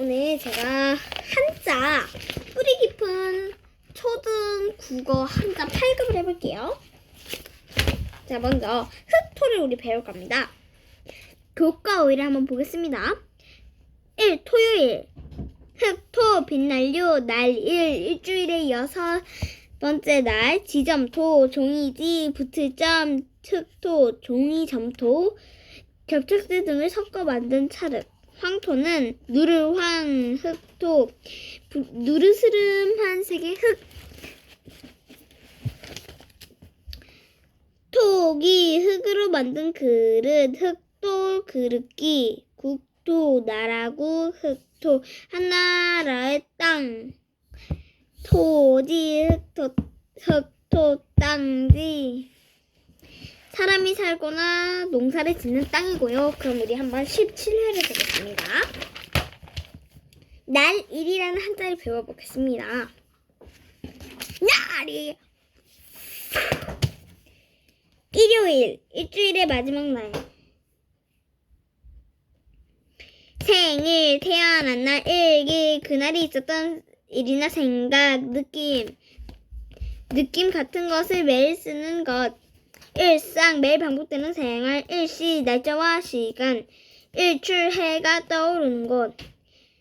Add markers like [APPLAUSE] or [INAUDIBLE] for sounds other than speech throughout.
오늘 제가 한자 뿌리 깊은 초등 국어 한자 8급을 해볼게요. 자, 먼저 흑토를 우리 배울 겁니다. 교과 5일을 한번 보겠습니다. 1. 토요일 흑토 빛날요 날 1. 일주일의 여섯 번째 날 지점토 종이지 붙을점 흑토 종이점토 겹착스 등을 섞어 만든 찰흙 황토는 누르황 흑토 부- 누르스름한 색의 흙. 톡이 흙으로 만든 그릇 흑도 그릇기 국토 나라구 흑토 한나라의 땅. 토지 흑토 흑토 땅지 사람이 살거나 농사를 짓는 땅이고요. 그럼 우리 한번 17회를 보겠습니다. 날 1이라는 한자를 배워보겠습니다. 날이 일요일, 일주일의 마지막 날. 생일, 태어난 날, 일기, 그날이 있었던 일이나 생각, 느낌, 느낌 같은 것을 매일 쓰는 것. 일상, 매일 반복되는 생활, 일시, 날짜와 시간, 일출, 해가 떠오르는 곳.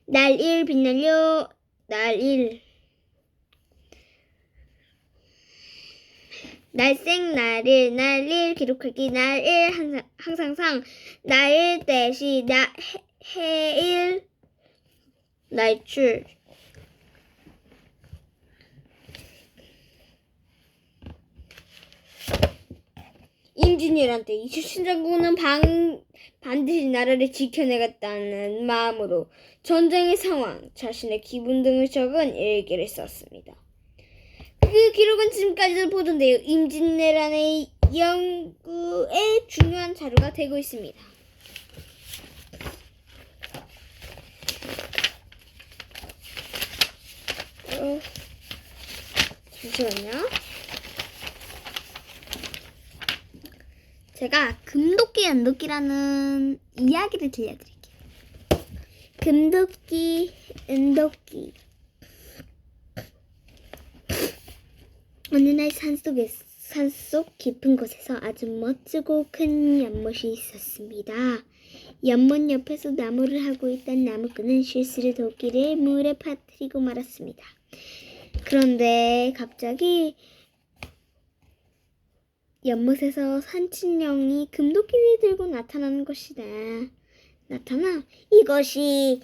날 일, 빛날려, 날 일. 날생 날일 날일 기록하기 날일 항상, 항상상 날일 대시 나 해, 해일 날출 임진왜란 때 이순신 장군은 방, 반드시 나라를 지켜내겠다는 마음으로 전쟁의 상황, 자신의 기분 등을 적은 일기를 썼습니다. 그 기록은 지금까지도 보존되어 임진왜란의 연구에 중요한 자료가 되고 있습니다. 어, 잠시만요. 제가 금도끼 은도끼라는 이야기를 들려드릴게요. 금도끼 은도끼 어느 날 산속에 산속 깊은 곳에서 아주 멋지고 큰 연못이 있었습니다. 연못 옆에서 나무를 하고 있던 나무꾼은 실수로 도끼를 물에 빠뜨리고 말았습니다. 그런데 갑자기 연못에서 산신령이 금도끼를 들고 나타나는 것이다. 나타나 이것이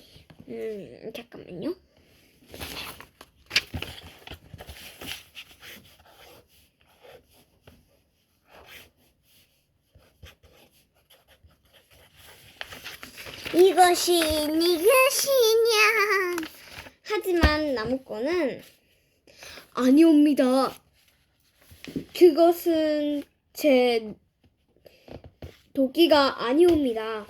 음 잠깐만요. 이것이 네것이냐? 하지만 나무꾼은 아니옵니다. 그것은 제 도끼가 아니옵니다.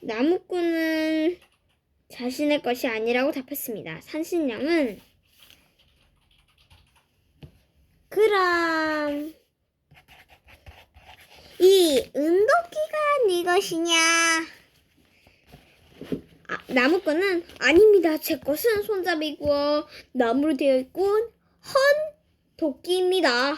나무꾼은 자신의 것이 아니라고 답했습니다. 산신령은 그럼 이 은도끼가 네 것이냐? 아, 나무꾼은 아닙니다. 제 것은 손잡이고 나무로 되어 있고 헌 도끼입니다.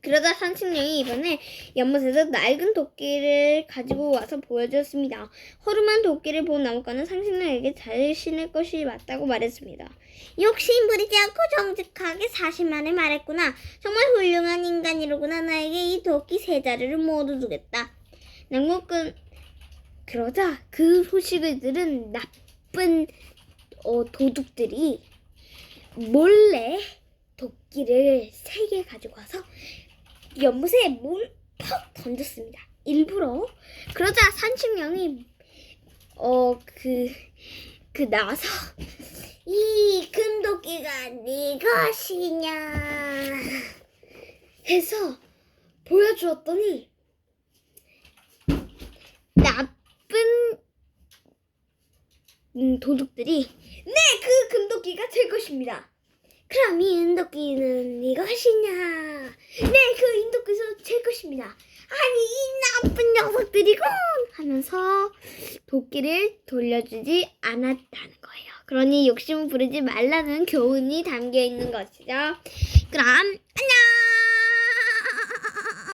그러자 산신령이 이번에 연못에서 낡은 도끼를 가지고 와서 보여주었습니다. 허름한 도끼를 본 나무꾼은 산신령에게 자신의 것이 맞다고 말했습니다. 욕심 부리지 않고 정직하게 사실만을 말했구나. 정말 훌륭한 인간이로구나. 나에게 이 도끼 세 자루를 모두 주겠다. 나무꾼 그러자 그 소식을 들은 나쁜 어, 도둑들이 몰래 도끼를 세 개 가지고 와서 연못에 물퍽 던졌습니다. 일부러. 그러자 산신령이 어 그 그 나서 [LAUGHS] 이 금도끼가 네 것이냐 해서 보여주었더니 나쁜 음, 도둑들이 네 그 금도끼가 제 것입니다. 그럼 이 은도끼는 네 것이냐? 네그 은도끼도 제 것입니다. 아니 이 나쁜 녀석들이군 하면서 도끼를 돌려주지 않았다는 거예요. 그러니 욕심 부리지 말라는 교훈이 담겨 있는 것이죠. 그럼 안녕!